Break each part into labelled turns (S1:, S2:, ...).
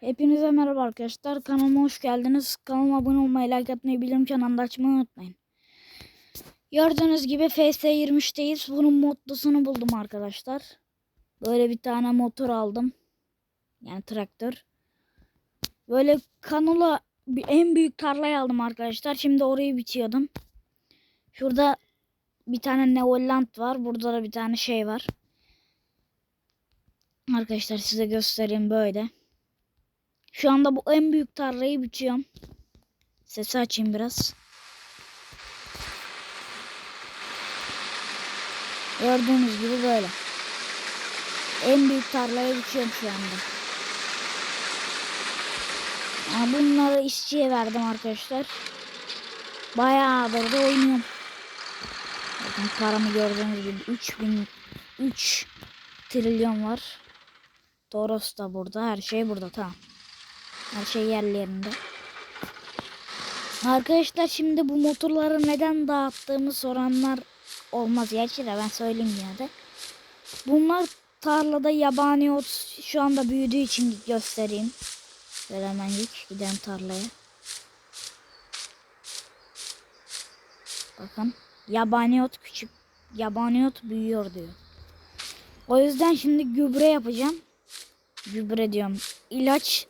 S1: Hepinize merhaba arkadaşlar. Kanalıma hoş geldiniz. Kanalıma abone olmayı, like atmayı, bildirim çanını açmayı unutmayın. Gördüğünüz gibi FS23'teyiz. Bunun modlusunu buldum arkadaşlar. Böyle bir tane motor aldım. Yani traktör. Böyle kanula en büyük tarlayı aldım arkadaşlar. Şimdi orayı biçiyordum. Şurada bir tane Neoland var. Burada da bir tane şey var. Arkadaşlar size göstereyim böyle. Şu anda bu en büyük tarlayı biçiyorum. Sesi açayım biraz. Gördüğünüz gibi böyle. En büyük tarlayı biçiyorum şu anda. Ama bunları işçiye verdim arkadaşlar. Bayağıdır da oynuyorum. Bakın paramı gördüğünüz gibi 3000 3 trilyon var. Toros da burada. Her şey burada. Tamam. Her şey yerlerinde. Arkadaşlar şimdi bu motorları neden dağıttığımı soranlar olmaz. Gerçi de ben söyleyeyim yine de. Bunlar tarlada yabani ot şu anda büyüdüğü için göstereyim. Böyle hemen yük gidelim tarlaya. Bakın yabani ot küçük. Yabani ot büyüyor diyor. O yüzden şimdi gübre yapacağım. Gübre diyorum. İlaç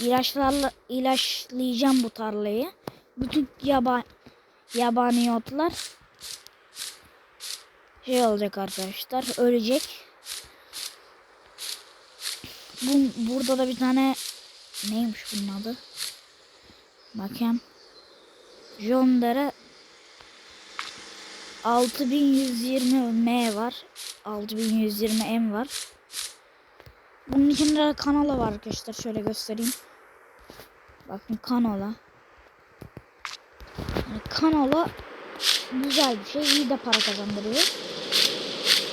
S1: ilaçlarla ilaçlayacağım bu tarlayı. Bütün yaba, yabani otlar şey olacak arkadaşlar. Ölecek. Bu, burada da bir tane neymiş bunun adı? Bakayım. John Deere 6120M var. 6120M var. Bunun içinde kanala var arkadaşlar. Şöyle göstereyim. Bakın kanala. Yani kanala güzel bir şey. iyi de para kazandırıyor.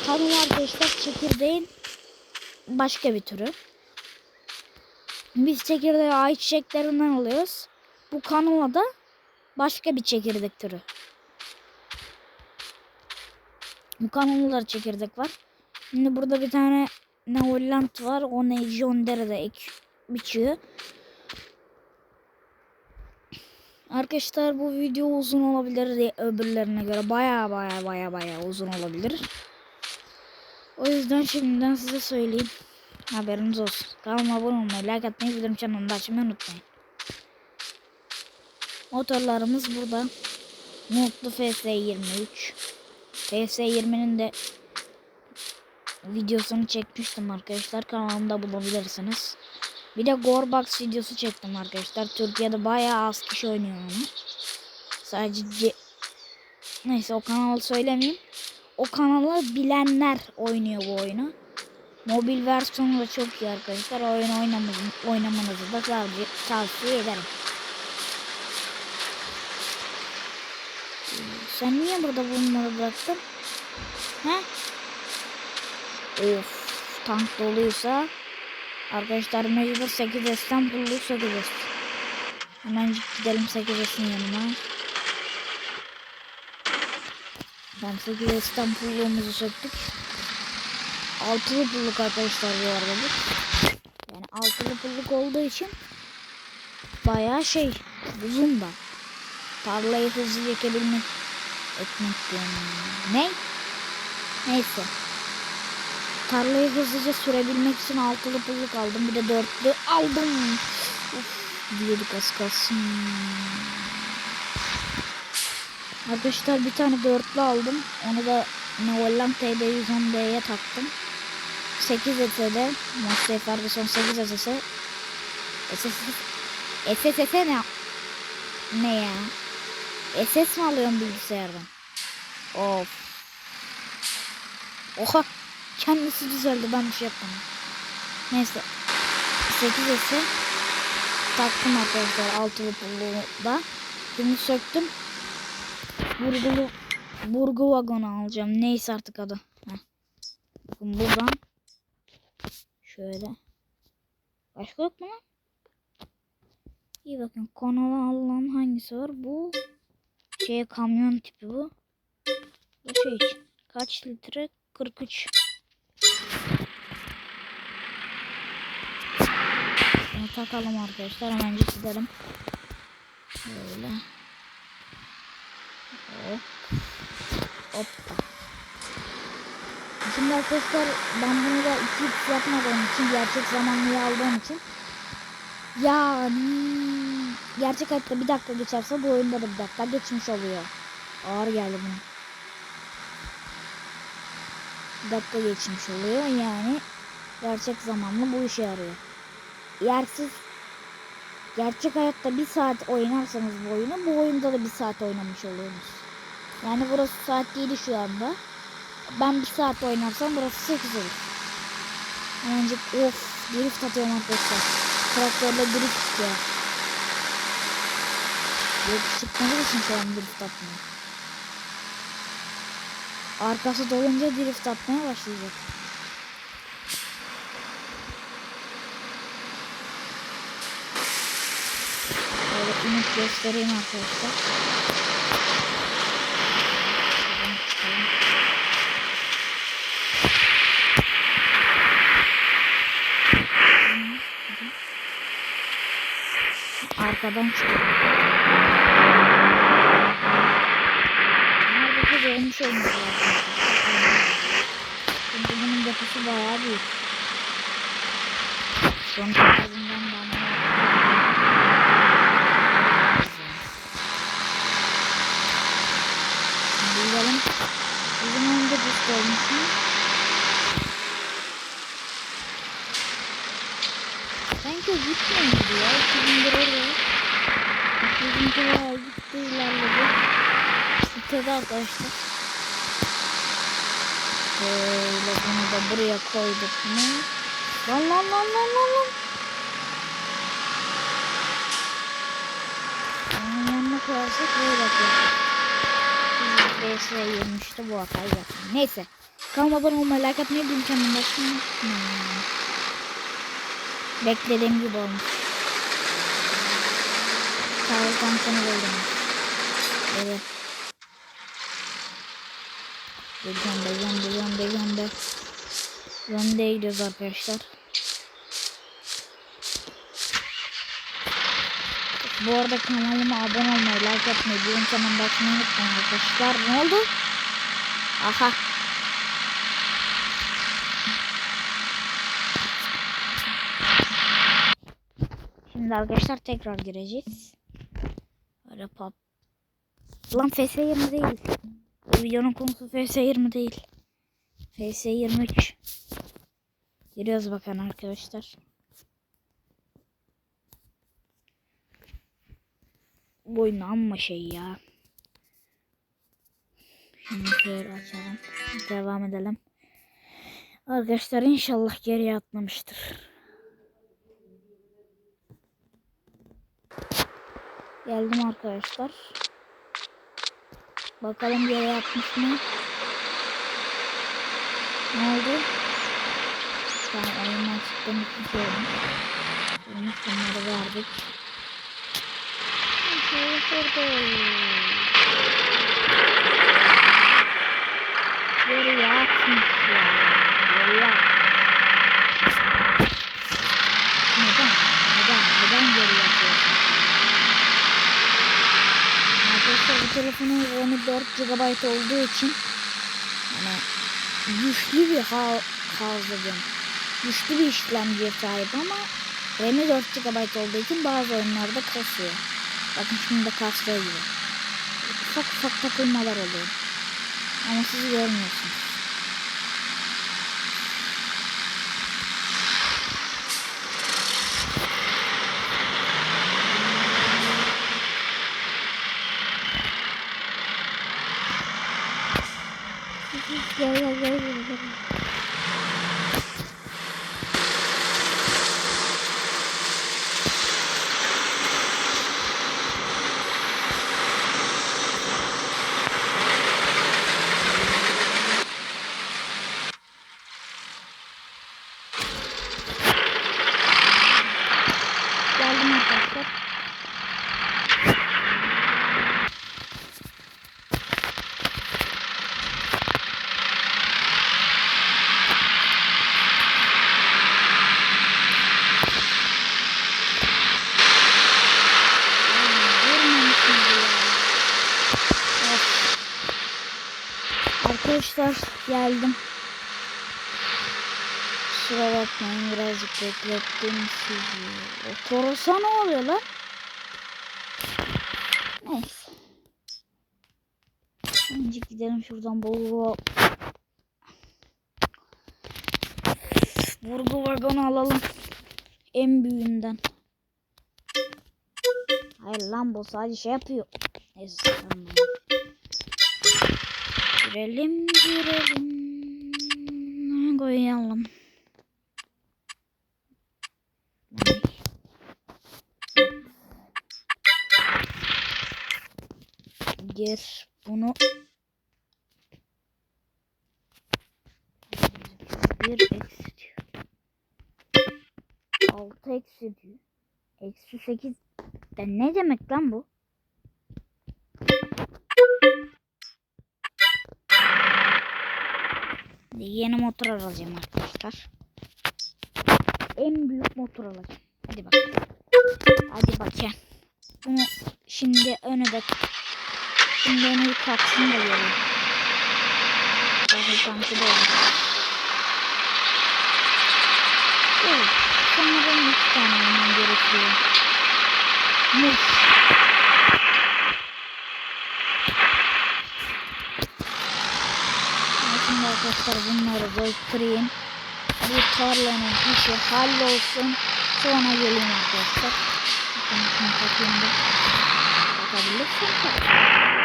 S1: Kanala arkadaşlar çekirdeğin başka bir türü. Biz çekirdeği ayçiçeklerinden alıyoruz. Bu kanala da başka bir çekirdek türü. Bu kanallar çekirdek var. Şimdi burada bir tane ne Holland var. O ne John Deere'de ek biçiyor. Arkadaşlar bu video uzun olabilir öbürlerine göre baya baya baya baya uzun olabilir. O yüzden şimdiden size söyleyeyim. Haberiniz olsun. Kanalıma abone olmayı, like atmayı, bildirim çanını da açmayı unutmayın. Motorlarımız burada. Mutlu FS23. FS20'nin de videosunu çekmiştim arkadaşlar. Kanalımda bulabilirsiniz. Bir de Gorbox videosu çektim arkadaşlar. Türkiye'de bayağı az kişi oynuyor onu. Sadece neyse o kanalı söylemeyeyim. O kanalı bilenler oynuyor bu oyunu. Mobil versiyonu da çok iyi arkadaşlar. O oyunu oynamanızı, oynamanızı da tavsiye, tavsiye ederim. Sen niye burada bunları bıraktın? He? Of tank doluysa arkadaşlar mecbur 8 S'ten bulduk 8 S. Hemen gidelim 8 S'in yanına. Ben 8 S'ten pulluğumuzu söktük. Altılı pulluk arkadaşlar bu arada bu. Yani altılı pulluk olduğu için bayağı şey uzun da. Tarlayı hızlı ekebilmek etmek diyorum. Ne? Neyse. Tarlayı hızlıca sürebilmek için altılı pulluk aldım. Bir de dörtlü aldım. Uf, diyorduk az kalsın. Arkadaşlar bir tane dörtlü aldım. Onu da Novalland TD110D'ye taktım. 8 ET'de Monster Ferguson 8 SS SS SSS ne? Ne ya? SS mi alıyorum bilgisayardan? Of. Oha. Kendisi düzeldi. Ben bir şey yapmadım. Neyse. 8 ise taktım arkadaşlar altılı pulluğu da. Şimdi söktüm. Burgulu burgu vagonu alacağım. Neyse artık adı. Bakın buradan şöyle. Başka yok mu lan? İyi bakın konuda alınan hangisi var? Bu şey kamyon tipi bu. Bu şey. Kaç litre? 43. takalım arkadaşlar. Hemen çizelim. Böyle. Hop. Hoppa. Şimdi arkadaşlar ben bunu da 2x yapmadığım için gerçek zamanlıyı aldığım için yani gerçek hayatta bir dakika geçerse bu oyunda da bir dakika geçmiş oluyor. Ağır geldi buna. Bir dakika geçmiş oluyor yani gerçek zamanlı bu işe yarıyor. Eğer siz gerçek hayatta bir saat oynarsanız bu oyunu bu oyunda da bir saat oynamış oluyorsunuz. Yani burası saat değil şu anda. Ben bir saat oynarsam burası 8 olur. Önce of drift atıyorum arkadaşlar. Traktörle drift tutuyor. Yok çıkmadığı için şu an drift atmıyor. Arkası dolunca drift atmaya başlayacak. İnip göstereyim arkadaşlar. Arkadan çıkıyor. Neredeki dolmuş olmuş lazım. Çünkü bunun deposu bayağı büyük. Son tarzından bana Gidelim. Bizim önünde boost olmuş mu? Sanki gibi ya. 2000 oraya. Bizimki bayağı gitti ilerledi. Bitirdi arkadaşlar. Böyle bunu da buraya koyduk mu? Lan lan lan lan lan lan. Yanına koyarsak böyle yapacağız. BS 23'te bu hatayı yaptım. Neyse. Kalmadan olmayı like atmayı bilmem başını. Hmm. Beklediğim gibi olmuş. Sağlık tankını buldum. Evet. Yanda, yanda, yanda, yanda. Yanda'ya gidiyoruz arkadaşlar. Bu arada kanalıma abone olmayı, like atmayı, bildirim çanını açmayı unutmayın arkadaşlar. Ne oldu? Aha. Şimdi arkadaşlar tekrar gireceğiz. Öyle pop. Lan FS20 değil. Bu videonun konusu FS20 değil. FS23. Giriyoruz bakın arkadaşlar. Bu oyun amma şey ya. Şimdi şöyle açalım. Devam edelim. Arkadaşlar inşallah geriye atlamıştır. Geldim arkadaşlar. Bakalım geriye atmış mı? Ne oldu? Tamam oyundan çıktığım için şey. Olmuş bunları verdik. Şöyle şurada. Geriye atmış ya. Geriye atmış. Neden? Neden? Neden geriye atıyorsun? Arkadaşlar bu telefonun RAM'i 4 GB olduğu için hani güçlü bir ha hafızam. Güçlü bir işlemciye sahip ama RAM'i 4 GB olduğu için bazı oyunlarda kasıyor. Bakın şimdi de kasıyor gibi. Ufak ufak takılmalar oluyor. Ama siz görmüyorsunuz. Beklettim sizi. O Toros'a ne oluyor lan? Neyse. Önce gidelim şuradan bol Vurgu vagonu alalım. En büyüğünden. Hayır lan bu sadece şey yapıyor. Neyse tamam. Girelim girelim. Koyalım. Gir bunu. Bir eksi diyor. Altı eksi diyor. Eksi sekiz. Ya ne demek lan bu? Yeni motor alacağım arkadaşlar. En büyük motor alacağım. Hadi bak. Hadi bakayım. Bunu şimdi öne de Şimdi en iyi katsın da göreyim. Bakın tankı da olmuş. Evet. Sanırım iki tane almam gerekiyor. Muş. Şimdi arkadaşlar bunları bölüştüreyim. Bu tarlanın işi hallolsun. Sonra geleyim arkadaşlar. Bakın şunu takayım da. Bakabilirsin tabii.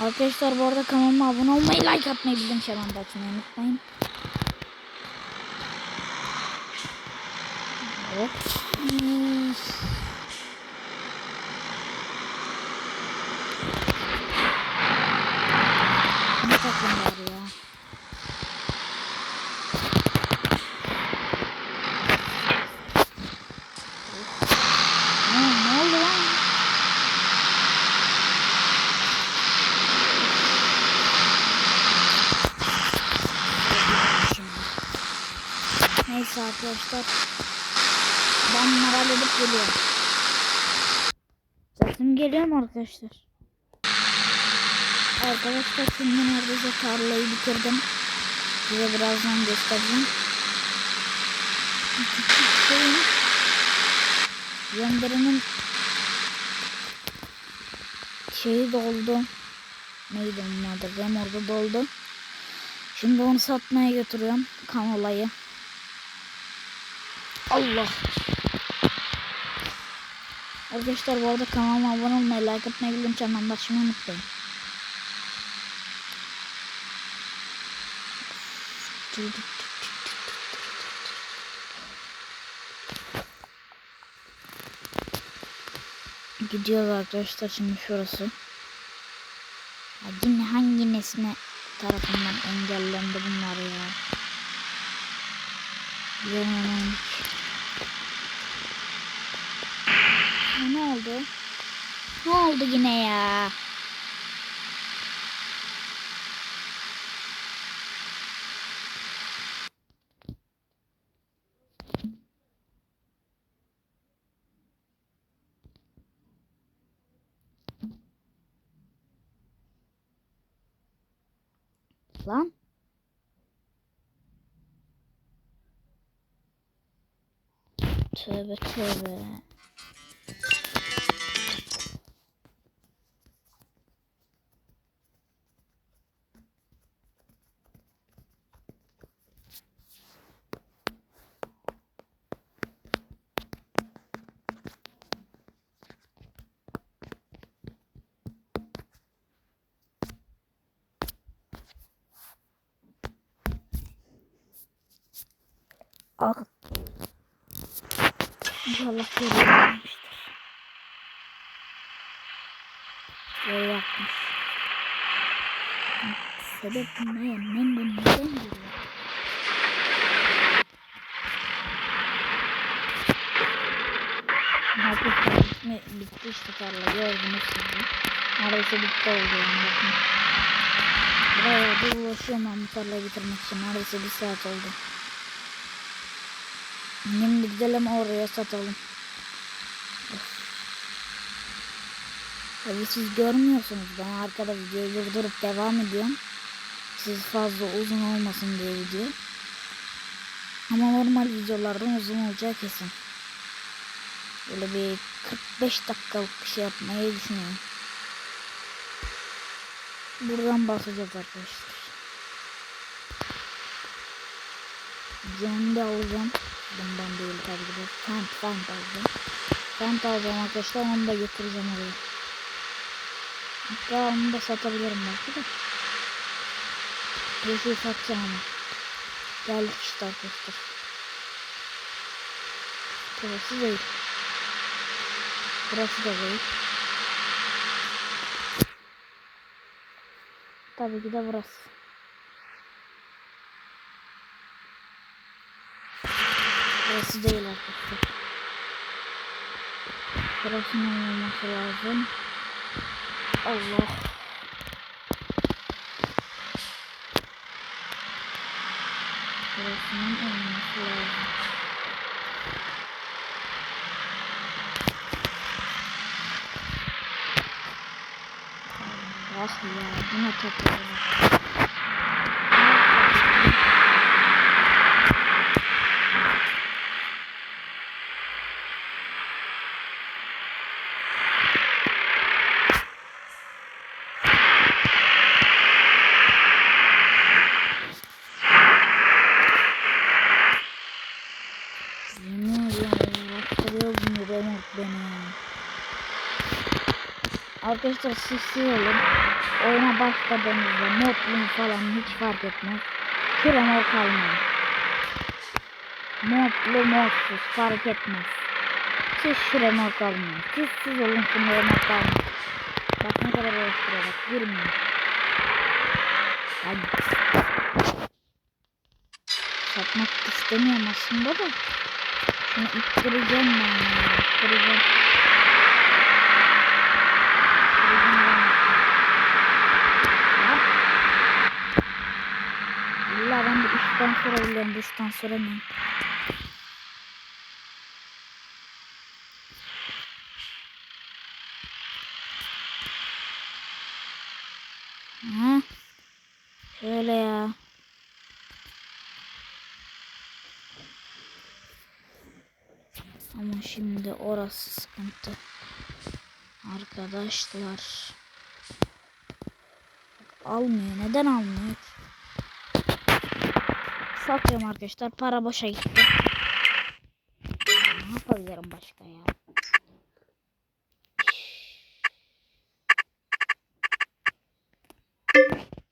S1: Arkadaşlar bu arada kanalıma abone olmayı, like atmayı, bildirim da açmayı unutmayın. Hop. Hmm. Ne takımlar ya? Ne, ne oldu lan? Neyse arkadaşlar. Ben bunları halledip geliyorum. Sesim geliyor mu arkadaşlar? Arkadaşlar şimdi neredeyse tarlayı bitirdim. Size birazdan göstereceğim. Küçük şeyin Yenderinin şeyi doldu. Neydi onun adı? Remorda doldu. Şimdi onu satmaya götürüyorum. Kan olayı. Allah. Arkadaşlar bu arada kanalıma abone olmayı, like atmayı, bildirim çanını açmayı unutmayın. Gidiyoruz arkadaşlar şimdi şurası. Yine hangi nesne tarafından engellendi bunlar ya. Görmemek. Ne oldu? Ne oldu yine ya? Lan. Tövbe tövbe. Ah. İnşallah görüyormuştur. Böyle yapmış. Sebep ne? Ben de neden? Arkadaşlar bitme, bitti işte tarla gördünüz de. Neredeyse bitti oldu yani bakın. Bayağı da uğraşıyorum ben bu tarlayı bitirmek için. Neredeyse bir saat oldu. Şimdi gidelim oraya satalım. Tabii siz görmüyorsunuz. Ben arkada videoyu durdurup devam ediyorum. Siz fazla uzun olmasın diye video. Ama normal videolardan uzun olacak kesin. Böyle bir 45 dakikalık bir şey yapmayı düşünüyorum. Buradan basacağız arkadaşlar. Canım da alacağım. Bundan değil tabii ki de. Fent, fent alacağım. Fent alacağım arkadaşlar. Onu da getireceğim oraya. Hatta onu da satabilirim belki de. Şey satacağım ama. Geldik işte arkadaşlar. Burası değil. Burası da değil. Tabii ki de burası. Burası değil arkadaşlar. Burasının olması lazım. Allah. Burasının olması lazım. Allah ya buna takıyorum. Yemin ediyorum uğraştırıyor bunu remote beni ya. Arkadaşlar siz olun. Oyuna başladığınızda modlu falan hiç fark etmez. Şu remote kalmayın. Modlu modsuz fark etmez. Siz şu remote kalmayın. Siz siz olun şu remote kalmayın. Bak ne kadar uğraştırıyor bak girmiyor. Hadi. Satmak istemiyorum aslında da. Şunu ittireceğim ben ya. İttireceğim. İttireceğim ben. Ya. İlla ben sorabiliyorum. Dıştan soramıyorum. Ha? Şöyle ya. Ama şimdi orası sıkıntı. Arkadaşlar. Almıyor. Neden almıyor? Satıyorum arkadaşlar. Para boşa gitti. Ne yapabilirim başka ya?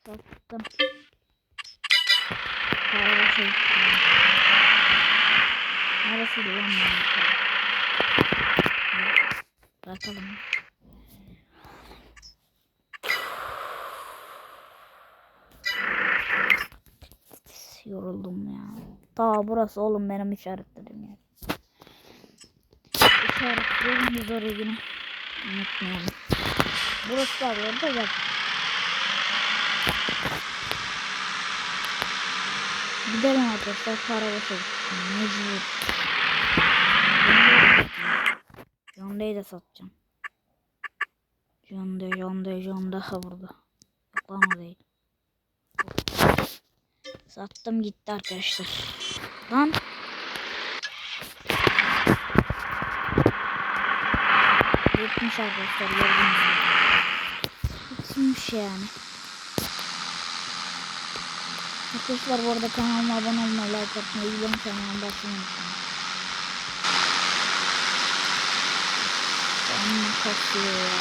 S1: Sattım. Para boşa gitti. Neresiydi lan bu? Yoruldum ya. Ta burası oğlum benim işaretlerim ya. İşaretlerim biz oraya yine. Unutmayalım. Burası da orada gel. Gidelim arkadaşlar para gitti. Mecbur. Jonda'yı da satacağım. Jonda, Jonda, Jonda burada. Yok lan değil. Sattım gitti arkadaşlar. Lan. Gitmiş arkadaşlar. Gitmiş yani. Arkadaşlar bu arada kanalıma abone olmayı, like atmayı, bildirim kanalına basmayı unutmayın. Amma kasıyor ya.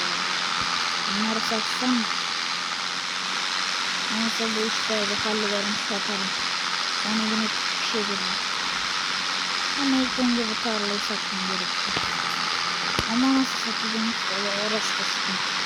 S1: Bunları satsam Neyse bu işleri hallederim satarım. Ona yine bir şey veririm. Ama ilk önce bu tarlayı satmam gerekiyor. Ama nasıl satacağım işte orası da sıkıntı.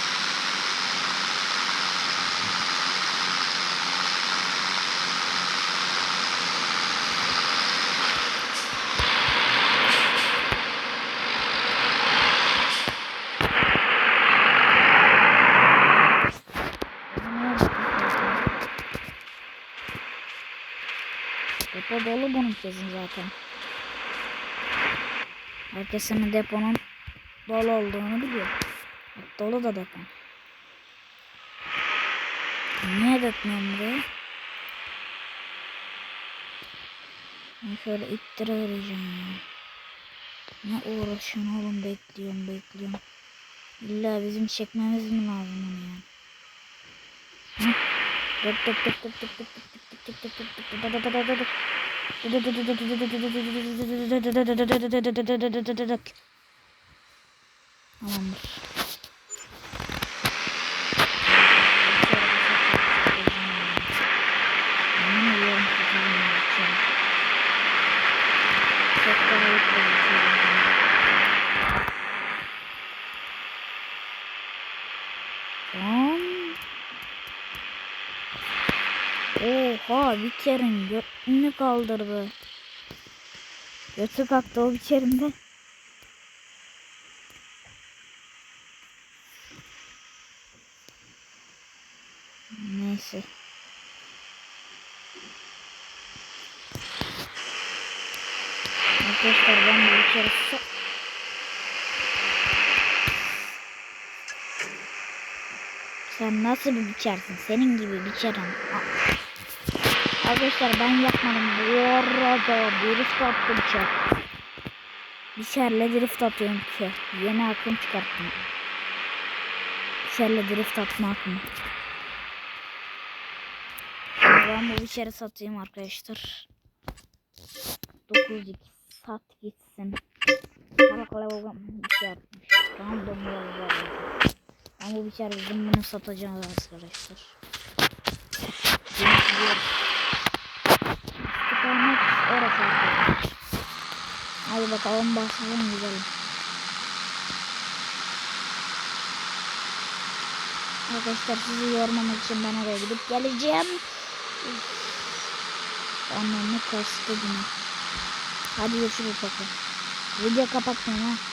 S1: Dolu bunun kesin zaten. Herkesin deponun dolu olduğunu biliyor. Dolu da dökün. Niye dökmüyorum buraya? Ben şöyle ittirevereceğim ya. Ne uğraşıyorsun oğlum bekliyorum bekliyorum. İlla bizim çekmemiz mi lazım onu ya? Hı? Dök dök dök dök dök dök dök dök dök dök dök dök dök dök dök dök. Tamamdır. Yemin ediyorum çocuğum ya, Çok daha iyi çalışıyorum. Tamam. Bir kerin götünü kaldırdı. Götü kalktı o bir kerinde. Neyse. Arkadaşlar ben kere so- Sen nasıl bir biçersin? Senin gibi biçerim. A- Arkadaşlar ben yapmadım. Bu arada drift attım ki. Biçerle drift atıyorum ki. Yeni aklım çıkarttım. Biçerle drift atma aklımı. Ben bu biçeri satayım arkadaşlar. 9 x sat gitsin. Karakole babam bir şey yapmış. Random yollar. Ben bu biçer bizim bunu satacağız arkadaşlar. Denizliyoruz. Tıklamak orası arkadaşlar. Hadi bakalım başlayalım gidelim. Arkadaşlar sizi yormamak için ben oraya gidip geleceğim. Anlamı kastı yine. Hadi görüşürüz bakalım. Video kapatmayın ha.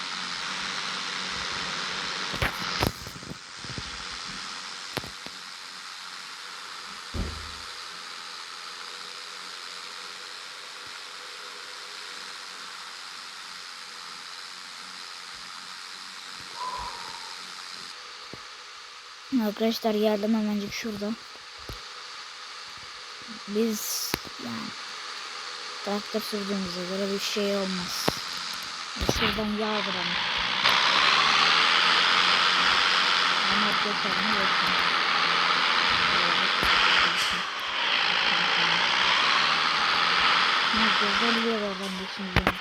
S1: Arkadaşlar yardım hemencik şurada. Biz yani traktör sürdüğümüze göre bir şey olmaz. E, şuradan yağdıralım. Ama geçelim geçelim. Ne güzel bir yerden geçeceğim.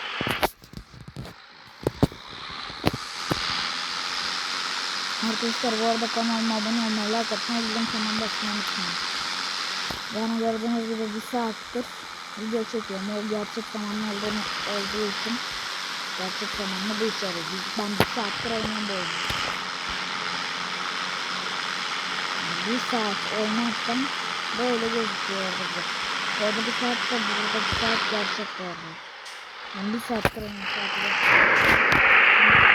S1: Arkadaşlar bu arada kanalıma abone olmayı, like atmayı, bildirim kanalımda açmayı unutmayın. Yani gördüğünüz gibi bir saattir video çekiyorum. O gerçek zamanlı olduğunu, olduğu için gerçek zamanlı bu işe yarıyor. Ben bir saattir oynuyorum bu oyunu. Bir saat oynarsam böyle gözüküyor orada. Orada bir saat de burada bir saat gerçek bu arada. Bir saattir. Hadi sekiz.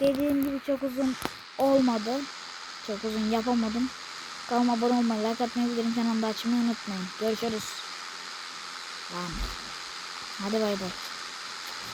S1: Dediğim gibi çok uzun olmadı. Çok uzun yapamadım. Kanalıma abone olmayı, like atmayı, bildirim kanalımda açmayı unutmayın. Görüşürüz. Lan. Hadi bay bay.